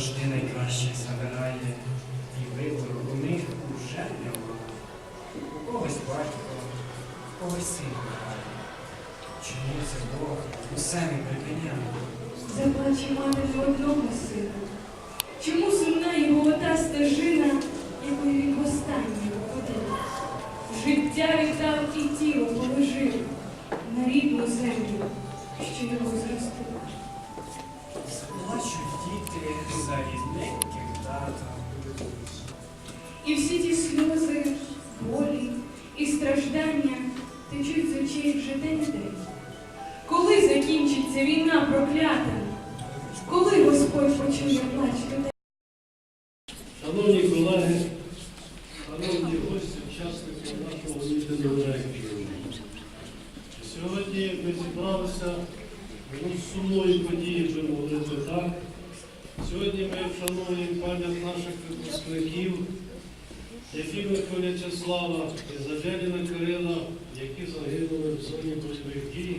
завжди найкраще забирає, і вибору у них уже нема. У когось батько, у когось син кохає. Чому це Бог усе не припиняє? Заплаче мати одного сина. Чому сумна його ота стежина, якою він востаннє походив? Життя віддав і тіло положив на рідну землю, що його зростила. Рідненьким татом. І всі ті сльози, болі і страждання течуть з очей вже день в день. Коли закінчиться війна проклята? Коли Господь почує плач людей? Шановні колеги, шановні гості, учасники нашого мітингу. Сьогодні ми зібралися ну, сумної події, будемо говорити так. Сьогодні ми вшановуємо пам'ять наших випускників Єфіменко В'ячеслава і Задяніна Кирила, які загинули в зоні бойових дій,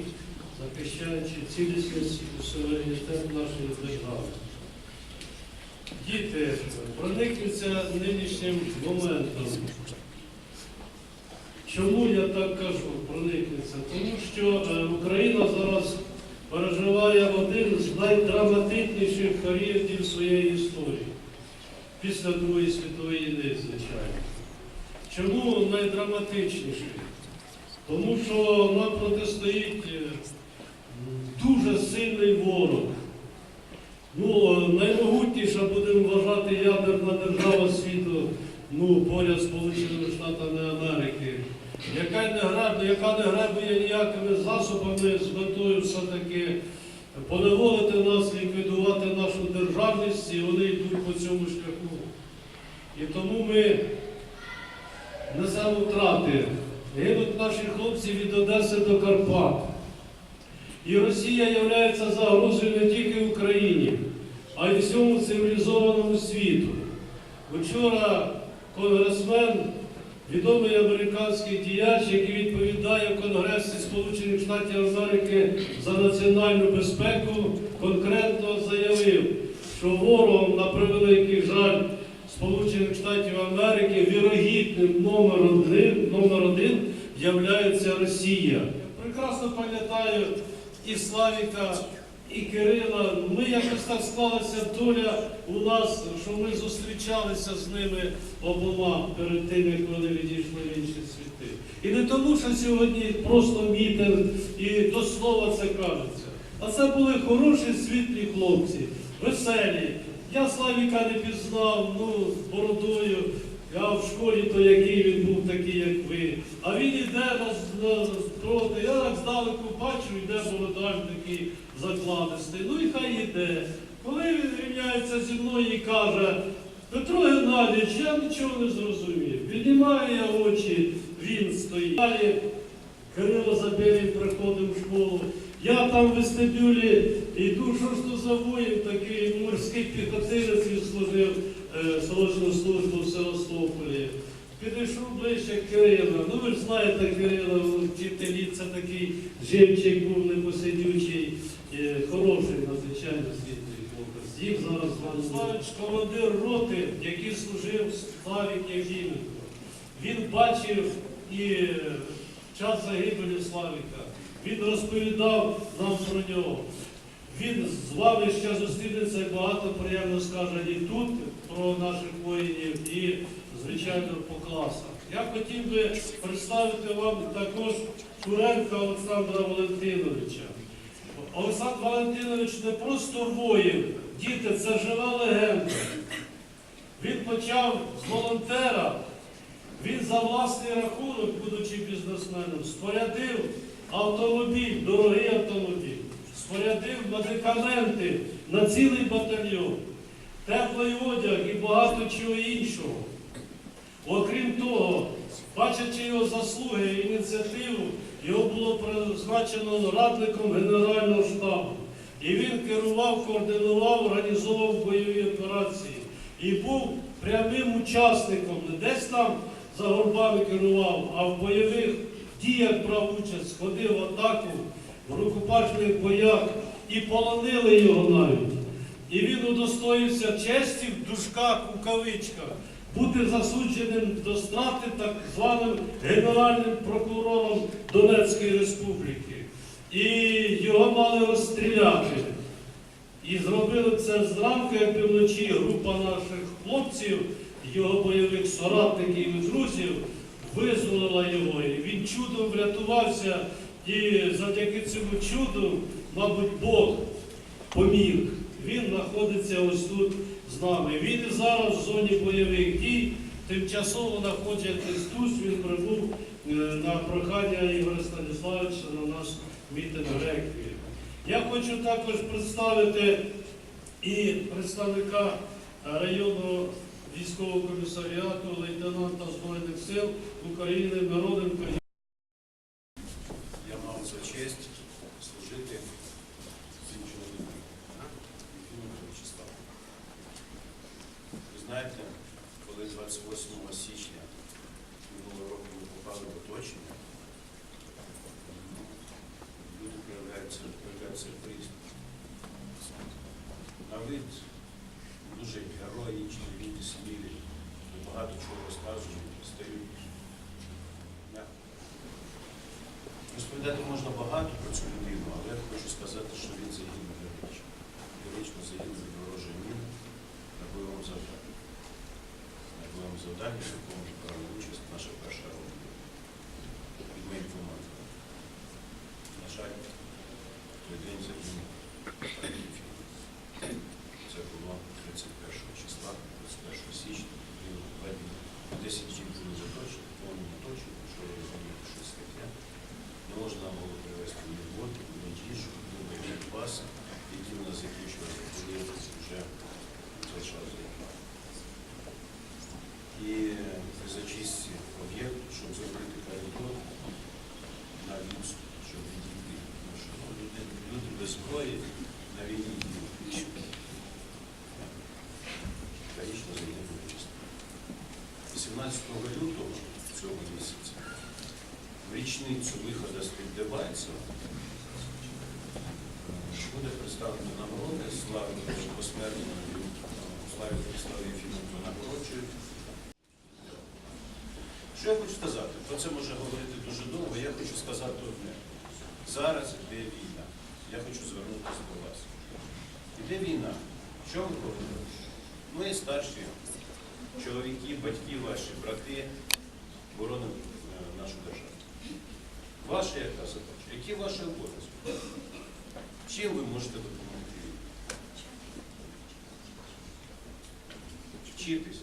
захищаючи цілісність і суверенітет нашої держави. Діти, проникнуться нинішнім моментом. Чому я так кажу, проникнеться? Тому що е, Україна зараз переживає один з найдраматичніших періодів своєї історії після Другої світової війни, звичайно. Чому найдраматичніший? Тому що нам протистоїть е, дуже сильний ворог. Ну, наймогутніша, будемо вважати, ядерна держава світу, ну, поряд з Сполученими Штатами Америки, яка не гребує, яка не гребує ніякими засобами з метою все-таки поневолити нас, ліквідувати нашу державність, і вони йдуть по цьому шляху. І тому ми несемо втрати. Гинуть наші хлопці від Одеси до Карпат. І Росія є загрозою не тільки Україні, а й всьому цивілізованому світу. Вчора конгресмен, відомий американський діяч, який відповідає в Конгресі Сполучених Штатів Америки за національну безпеку, конкретно заявив, що ворогом, на превеликий жаль Сполучених Штатів Америки, вірогідним номер один, номер один являється Росія. Прекрасно пам'ятаю і Славіка, і Кирила. Ми якось так склалася доля у нас, що ми зустрічалися з ними обома перед тим, як вони відійшли в інші світи. І не тому, що сьогодні просто мітинг і до слова це кажеться. А це були хороші світлі хлопці, веселі. Я Славіка не пізнав, ну, бородою. Я в школі то який він був такий, як ви. А він іде проти. Я так здалеку бачу, йде бородач такий закладистий. Ну і хай йде. Коли він рівняється зі мною і каже, Петро Геннадійович, я нічого не зрозумів. Піднімаю я очі, він стоїть. Далі Кирило Забєрін приходив в школу. Я там в вестибюлі йду, що ж то за воїн такий морський піхотинець він служив е, срочну службу в Севастополі. Підійшов ближче Кирила. Ну ви ж знаєте, Кирила, вчителі, це такий живчик був непосидючий, е, хороший, надзвичайно світлий хлопець. Їх зараз Славич, командир роти, який служив Славік Євгіменко. Він бачив і е, час загибелі Славіка. Він розповідав нам про нього. Він з вами ще зустрінеться і багато приємно скаже і тут про наших воїнів, і, звичайно, по класах. Я хотів би представити вам також Куренка Олександра Валентиновича. Олександр Валентинович не просто воїн, діти, це жива легенда. Він почав з волонтера, він за власний рахунок, будучи бізнесменом, спорядив автомобіль, дорогий автомобіль, спорядив медикаменти на цілий батальйон, теплий одяг і багато чого іншого. Окрім того, бачачи його заслуги і ініціативу, його було призначено радником Генерального штабу. І він керував, координував, організовував бойові операції. І був прямим учасником, не десь там за горбами керував, а в бойових діях брав участь, ходив в атаку в рукопашних боях і полонили його навіть. І він удостоївся честі в дужках у кавичках бути засудженим до страти так званим генеральним прокурором Донецької Республіки. І його мали розстріляти. І зробили це зранку, як вночі група наших хлопців, його бойових соратників і друзів, визволила його. І він чудом врятувався, і завдяки цьому чуду, мабуть, Бог поміг. Він знаходиться ось тут з нами. Він і зараз в зоні бойових дій, тимчасово знаходячись тут, він прибув е, на прохання Ігоря Станіславовича на наш мітинг реквії. Я хочу також представити і представника районного військового комісаріату лейтенанта Збройних сил України Мироненко Я мав за честь служити цим чоловіком. Єфімовим Вячеславом. Ви знаєте, коли 28 січня минулого року ми попали в оточення, ну, люди проявляються, проявляються по-різному. На дуже героїчні, люди смілі, багато чого розказують, стають. Розповідати можна багато про цю людину, але я хочу сказати, що він загинув героїчно. Героїчно загинув від ворожої міни на бойовому завданні. На бойовому завданні, в якому брала участь наша перша рота від моєї команди. На жаль, той день загинув Андрій Єфімов. Це було 31 числа, 31 січня, він введений 10 днів були заточені, повному оточенні, що я розумію, що стаття. Не можна було привезти ні воду, ні їжу, ні бойові класи, які у нас закінчувалися, коли вже залишалося. І при зачистці об'єкту, щоб зробити коридор на відступ, щоб відійти. Тому що ну, люди, люди без зброї на війні діють. Трагічно загинули чисто. 18 лютого цього місяця в річницю виходу з-під Дебальцева буде представлена нагорода слави посмертно славі Славі Єфімову нагороджують. Що я хочу сказати? Про це може говорити дуже довго. Я хочу сказати одне. Зараз йде війна. Я хочу звернутися до вас. Іде війна. Що ви робите? Ми старші чоловіки, батьки ваші, брати боронимо е, нашу державу. Ваша яка задача? Які ваші обов'язки? Чим ви можете допомогти? Вчитись.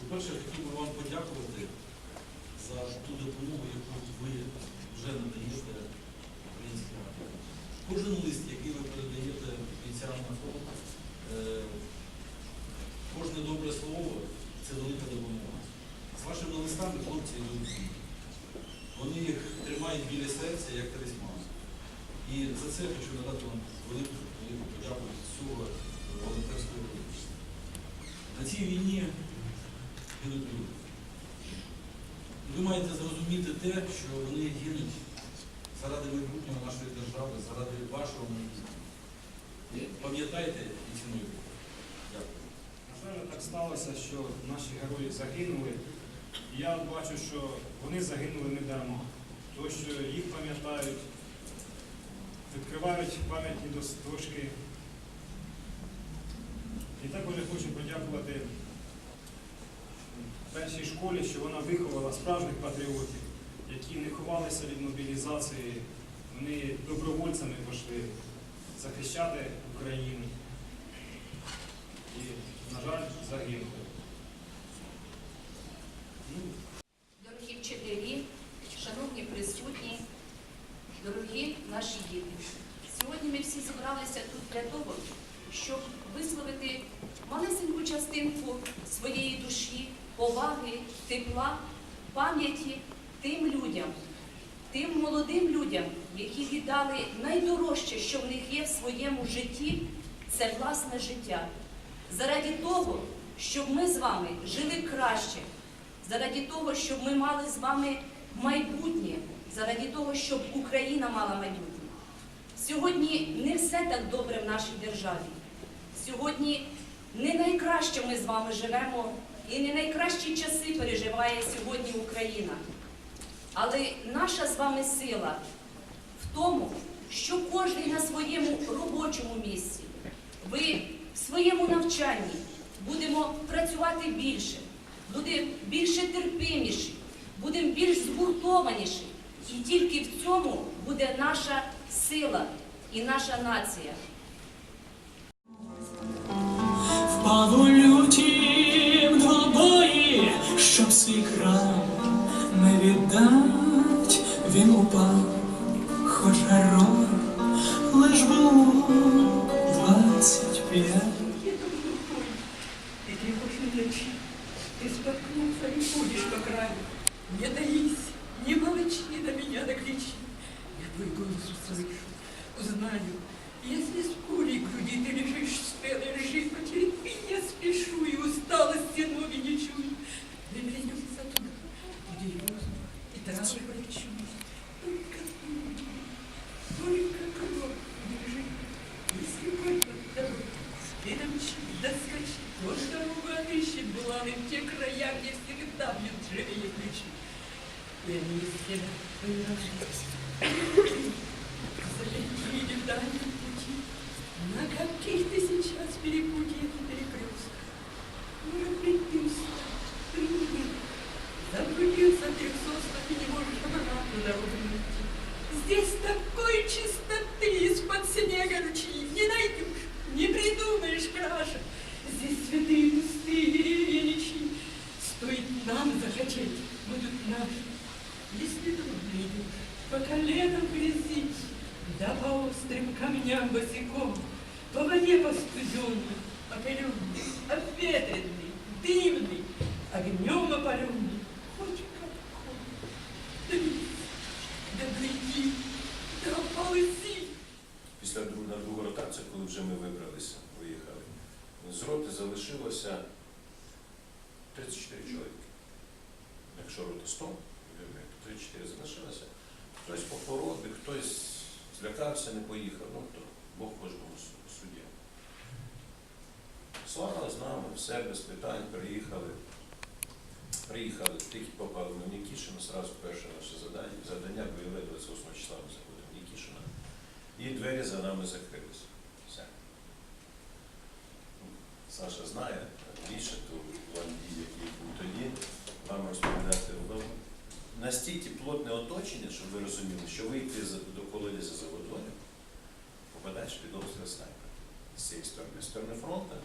По-перше, я хотів би вам подякувати за ту допомогу, яку ви вже надаєте українським армії. Кожен лист, який ви передаєте бійцям на фронт, е, кожне добре слово це велика допомога. З вашими листами хлопці йдуть. Вони їх тримають біля серця, як талісман. І за це хочу надати вам велику, велику подяку всього волонтерського руху. На цій війні гинуть люди. Ви маєте зрозуміти те, що вони гинуть заради майбутнього нашої держави, заради вашого майбутнього. Пам'ятайте і цінуйте. Дякую. Так сталося, що наші герої загинули. Я бачу, що вони загинули не дарма. Тому що їх пам'ятають, відкривають пам'ятні дошки. І також я хочу подякувати першій школі, що вона виховала справжніх патріотів, які не ховалися від мобілізації, вони добровольцями пішли захищати Україну. І, на жаль, загинули. Ну, Дорогі вчителі, шановні присутні, дорогі наші діти. Сьогодні ми всі зібралися тут для того, щоб висловити малесеньку частинку своєї душі, поваги, тепла, пам'яті тим людям, тим молодим людям, які віддали найдорожче, що в них є в своєму житті, це власне життя. Заради того, щоб ми з вами жили краще, заради того, щоб ми мали з вами майбутнє, заради того, щоб Україна мала майбутнє. Сьогодні не все так добре в нашій державі. Сьогодні не найкраще ми з вами живемо і не найкращі часи переживає сьогодні Україна. Але наша з вами сила в тому, що кожен на своєму робочому місці, ви своєму навчанні будемо працювати більше, будемо більше терпиміші, будемо більш згуртованіші. І тільки в цьому буде наша сила і наша нація. Впав у лютім двобої, щоб свій край не віддать, він упав, хоч герой лиш було двадцять п'ять. И тревожной ночи ты споткнулся и ходишь по краю. Не таись, не молчи, на меня накричи. Я твой голос услышу, узнаю. Все без питань, приїхали. Приїхали, тільки попали на Нікішина, сразу перше наше завдання, завдання бойове 28 числа ми заходимо в Нікішина. І двері за нами закрилися. Все. Ну, Саша знає більше, то вам дії, які був тоді, вам розповідати. Ну, Настільки плотне оточення, щоб ви розуміли, що вийти до колодязя за водою, попадаєш під обстріл снайпера з цієї сторони. З сторони фронту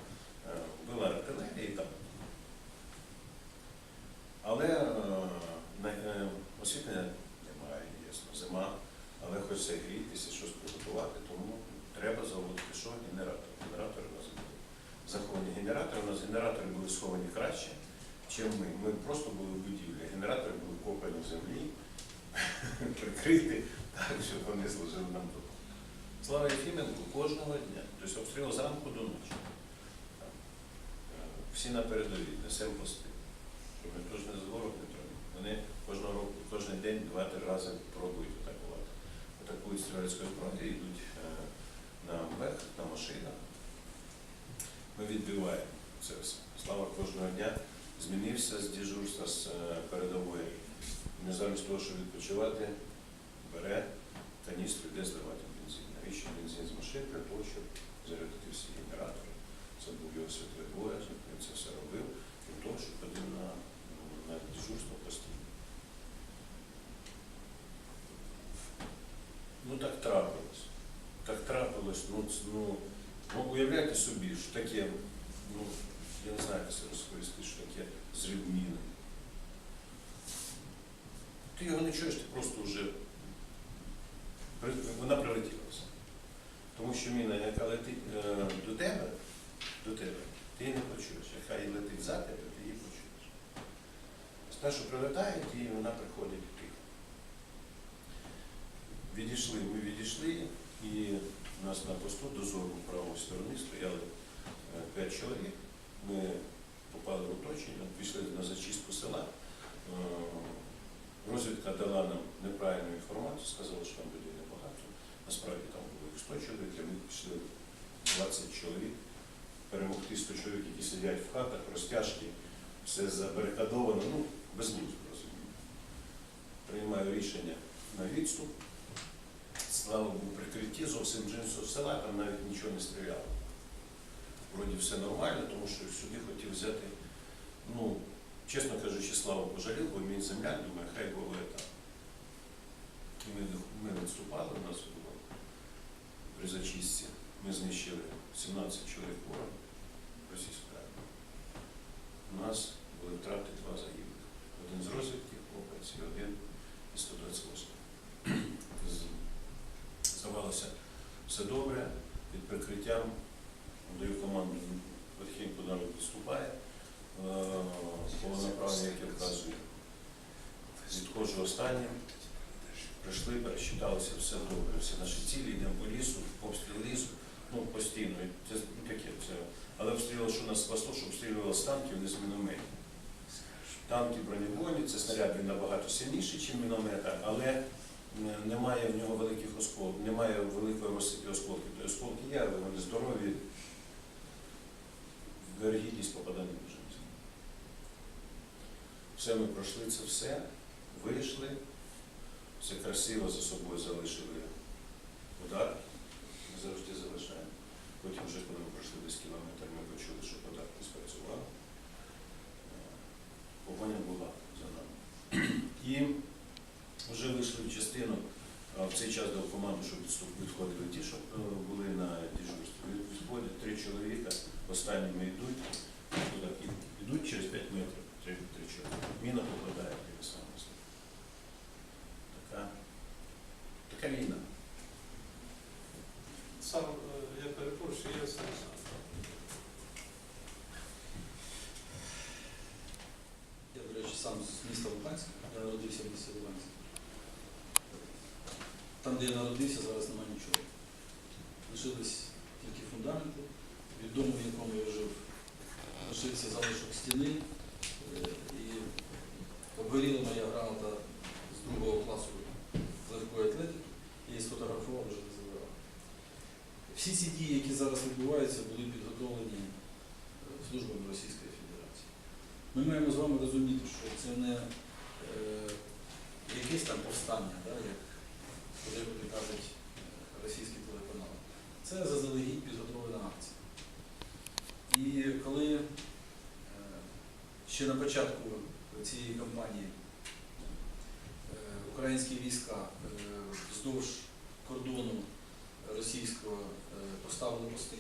е, була артилерія і там. Але е, е, освітлення немає, ясно, зима, але хочеться грітися, щось приготувати, тому треба заводити що? Генератор. Генератори у нас були заховані генератори. У нас генератори були сховані краще, ніж ми. Ми просто були в будівлі. Генератори були вкопані в землі, прикриті так, щоб вони служили нам тут. Слава Єфіменко кожного дня, тобто обстріл зранку до ночі. Всі на передовій, несемо пости. Щоб ніхто ж не з ворог не треба. Вони кожного року, кожен день два-три рази пробують атакувати. Атакують стрілецькою зброєю, йдуть е, на мех, на машинах. Ми відбиваємо це все. Слава кожного дня змінився з дежурства з е, передової. Він замість того, щоб відпочивати, бере каністру, йде здавати бензин. Навіщо бензин з машин для того, щоб зарядити всі генератори. Це був його святий обов'язок, він це все робив для того, щоб ходив на, на дежурство постійно. Ну так трапилось. Так трапилось, ну, ц- ну, ну уявляйте собі, що таке, ну, я не знаю, як це розповісти, що таке зрив міни. Ти його не чуєш, ти просто вже вона прилетіла все. Тому що міна, яка летить е, до тебе, до тебе, ти її не почуєш. Яка її летить за тебе, ти її почуєш. Те, що прилетає, і вона приходить тихо. Відійшли, ми відійшли, і у нас на посту дозору правої сторони стояли е, п'ять чоловік. Ми попали в оточення, пішли на зачистку села. Е, Розвідка дала нам неправильну інформацію, сказала, що там людей небагато. Насправді там були чоловік, 100 чоловік, а ми пішли 20 чоловік, перемогти 100 чоловік, які сидять в хатах, розтяжки, все забарикадовано, ну, безглуздо розумію. Приймаю рішення на відступ. Слава Богу, прикритті зовсім джинсу села, там навіть нічого не стріляло. Вроді все нормально, тому що сюди хотів взяти, ну, чесно кажучи, славу пожалів, бо мій земляк, думаю, хай було там. Ми, ми відступали, у нас було при зачистці. Ми знищили 17 чоловік ворога російської армії. У нас були втрати два загиблих. Один з розвідки хлопець і один із 128. Здавалося, все добре, під прикриттям даю команду потихеньку народ відступає, е, по направленню, яке вказує. Відходжу останнім. Прийшли, пересчиталися, все добре, всі наші цілі, йдемо по лісу, обстріл лісу, ну постійно, це ну, таке це. Але обстрілювало, що нас спасло, що обстрілювало з танків, не з мінометів. Танки бронебойні, це снаряд він набагато сильніший, ніж міномета, але е, немає в нього великих осколків, немає великої розсипі осколків. Тобто осколки є, але вони здорові, вергідність попадання дуже низька. Все ми пройшли це все, вийшли, все красиво за собою залишили удар, завжди. Потім вже, коли ми пройшли десь кілометр, ми почули, що не спрацював. Е, Погоня була за нами. І вже вийшли в частину, в цей час дав команду, щоб відходили ті, що е, були на дежурстві. Відходять три чоловіка, останніми йдуть, йдуть через 5 метрів, три, три чоловіка. Міна попадає і саме. Така, така війна. Сам, е, я перепрошую, я сам сам. Я, до речі, сам з міста Луганська, я народився в місті Луганськ. Там, де я народився, зараз немає нічого. Лишились тільки фундаменти, від дому, в якому я жив, лишився залишок стіни е, і обгоріла моя грамота з другого класу легкої атлетики, її сфотографував, вже не забирав. Всі ці дії, які зараз відбуваються, були підготовлені е, службами Російської Федерації. Ми маємо з вами розуміти, що це не е, якесь там повстання, да, як подекуди кажуть е, російські телеканали. Це заздалегідь підготовлена акція. І коли е, ще на початку цієї кампанії е, українські війська вздовж кордону російського поставили пости,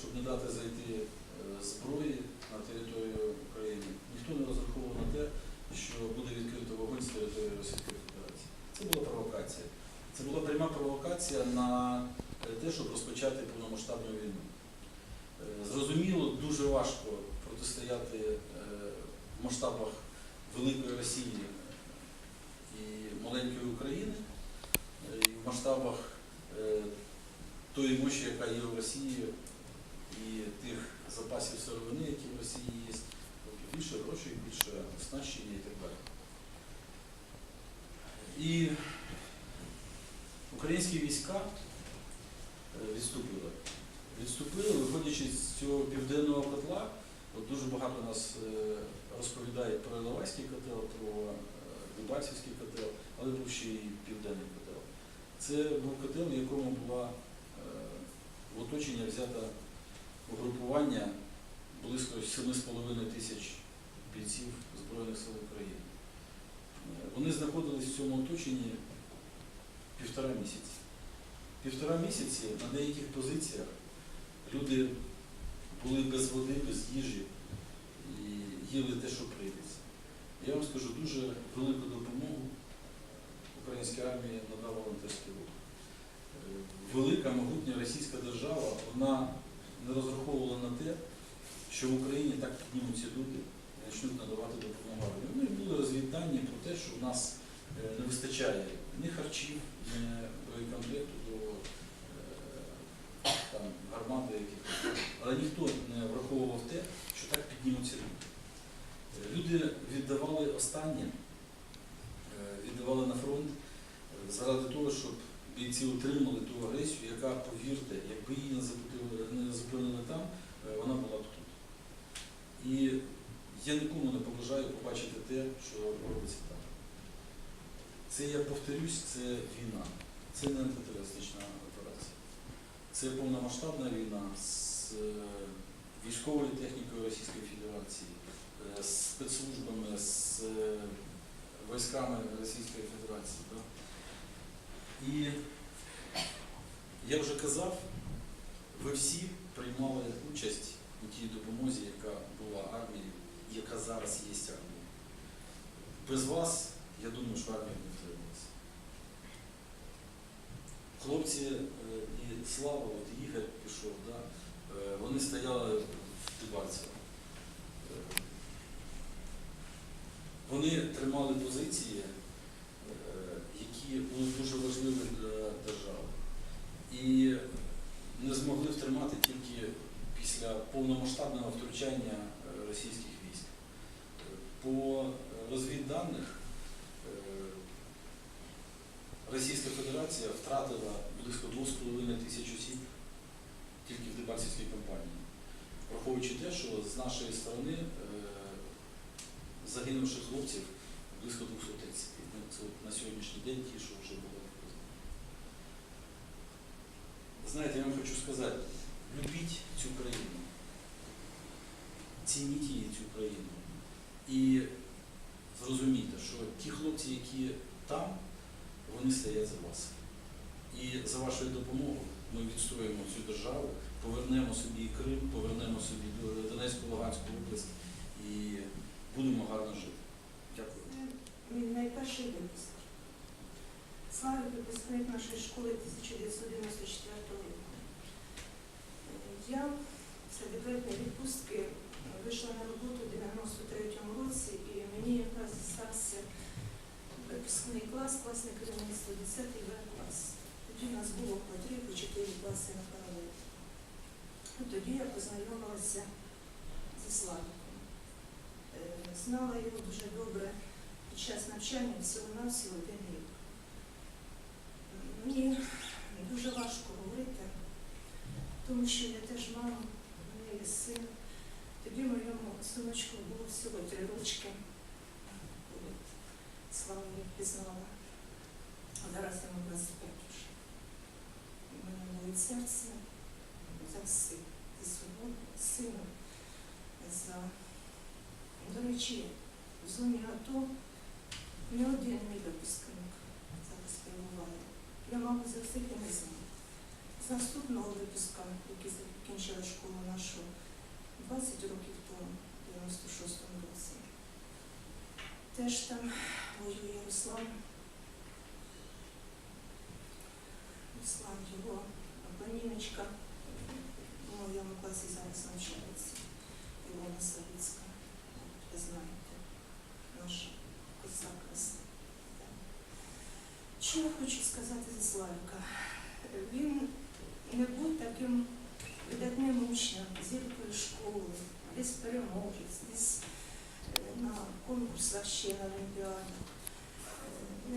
щоб не дати зайти зброї на територію України, ніхто не розраховував на те, що буде відкрито вогонь з території Федерації. Це була провокація. Це була пряма провокація на е, те, щоб розпочати повномасштабну війну. Е, Зрозуміло, дуже важко протистояти е, в масштабах великої Росії і маленької України, е, і в масштабах е, тої мощі, яка є в Росії, і тих запасів сировини, які в Росії є, тобто більше грошей, більше оснащення і так далі. І українські війська е, відступили. Відступили, виходячи з цього південного котла, от дуже багато нас е, розповідають про Іловайський котел, про е, Дебальцівський котел, але був ще і південний котел. Це був котел, в якому була в оточення взята угрупування близько 7,5 тисяч бійців Збройних сил України. Вони знаходились в цьому оточенні півтора місяці. Півтора місяці на деяких позиціях люди були без води, без їжі і їли те, що прийдеться. Я вам скажу, дуже велику допомогу українській армії надав волонтерський рух. Велика могутня російська держава, вона не розраховувала на те, що в Україні так піднімуться люди почнуть надавати допомогу. Ну і були розвіддані про те, що в нас е, не вистачає ні харчів, ні боєкомплекту до е, там, гармати якихось. Але ніхто не враховував те, що так піднімуться люди. Е, Люди віддавали останнє, віддавали на фронт заради того, щоб бійці отримали ту агресію, яка, повірте, якби її не зупинили, там, вона була б тут. І я нікому не побажаю побачити те, що робиться там. Це, я повторюсь, це війна, це не антитерористична операція. Це повномасштабна війна з е, військовою технікою Російської Федерації, е, з спецслужбами, з е, військами Російської Федерації. Да? І я вже казав, ви всі приймали участь у тій допомозі, яка була армією, яка зараз є армією. Без вас, я думаю, що армія не втрималася. Хлопці е, і Слава, от Ігор пішов, да, е, вони стояли в Дебальцево. Вони тримали позиції, е, які були дуже важливі для держави. І не змогли втримати тільки після повномасштабного втручання російських розвідданих е, Російська Федерація втратила близько 2,5 тисяч осіб тільки в Дебальцівській кампанії, враховуючи те, що з нашої сторони е, загинувших хлопців близько 230. Ну, Це на сьогоднішній день ті, що вже було. Знаєте, я вам хочу сказати, любіть цю країну, цініть її цю країну. І зрозумійте, що ті хлопці, які там, вони стоять за вас. І за вашою допомогою ми відстоїмо цю державу, повернемо собі Крим, повернемо собі Донецьку, Луганську область і будемо гарно жити. Дякую. Мій найперший випуск. Слава випускник нашої школи 1994 року. Е, Я декретної відпустки вийшла на роботу в 93-му році і мені якраз стався випускний клас, класне керівництво 10 В клас. Тоді в нас було по 3 по 4 класи на паралель. І Тоді я познайомилася зі Славіком. Е, Знала його дуже добре під час навчання всього-навсього один рік. Мені дуже важко говорити, тому що я теж мама, в мене є син. Тоді моєму синочку було всього три коли слава їх пізнала. А зараз йому 25 вже. У мене болить серце за син, за свого сина, за до речі, в зоні АТО не один мій випускник зараз перебуває. Я, мабуть, за всіх і не знаю. З наступного випуска, який закінчила школу нашу 20 років тому, в 96-му році, теж там воює Руслан. Руслан його племінничка в моєму класі зараз навчається. Ілона Савицька ви знаєте, наша коса. Що я хочу сказати за Славіка? Він не був таким видатним учнем, зіркою школи, десь переможець, десь на конкурсах ще на Олімпіадах,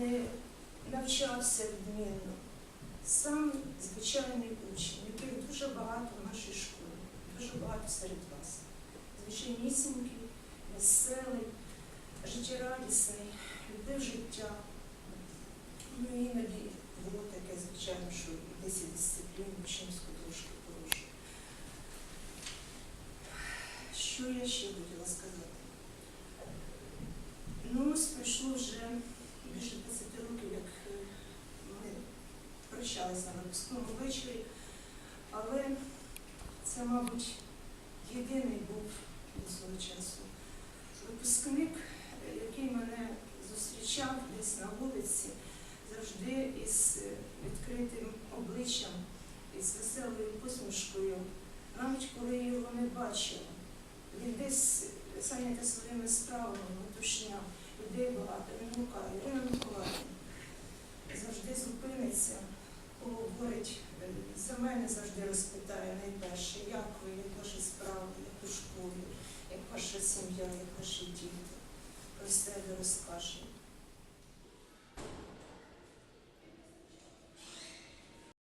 Е, не навчався відмінно. Сам звичайний учень, яких дуже багато в нашій школі, дуже багато серед вас. Звичайнісінький, веселий, життєрадісний, любив життя. Ну, іноді було таке, звичайно, що десь і дисципліну учнівську трошки Що я ще хотіла сказати? Ну, ось пройшло вже більше 20 років, як е, ми прощалися на випускному вечорі, але це, мабуть, єдиний був до свого часу випускник, який мене зустрічав десь на вулиці, завжди із е, відкритим обличчям, із веселою посмішкою, навіть коли його не бачила. Він десь зайнятий своїми справами, метушня, людей багато, він гукає, Ірина Миколаївна, завжди зупиниться, поговорить, е, за мене завжди розпитає найперше, як ви, як ваші справи, як у школі, як ваша сім'я, як ваші діти. Про себе розкаже.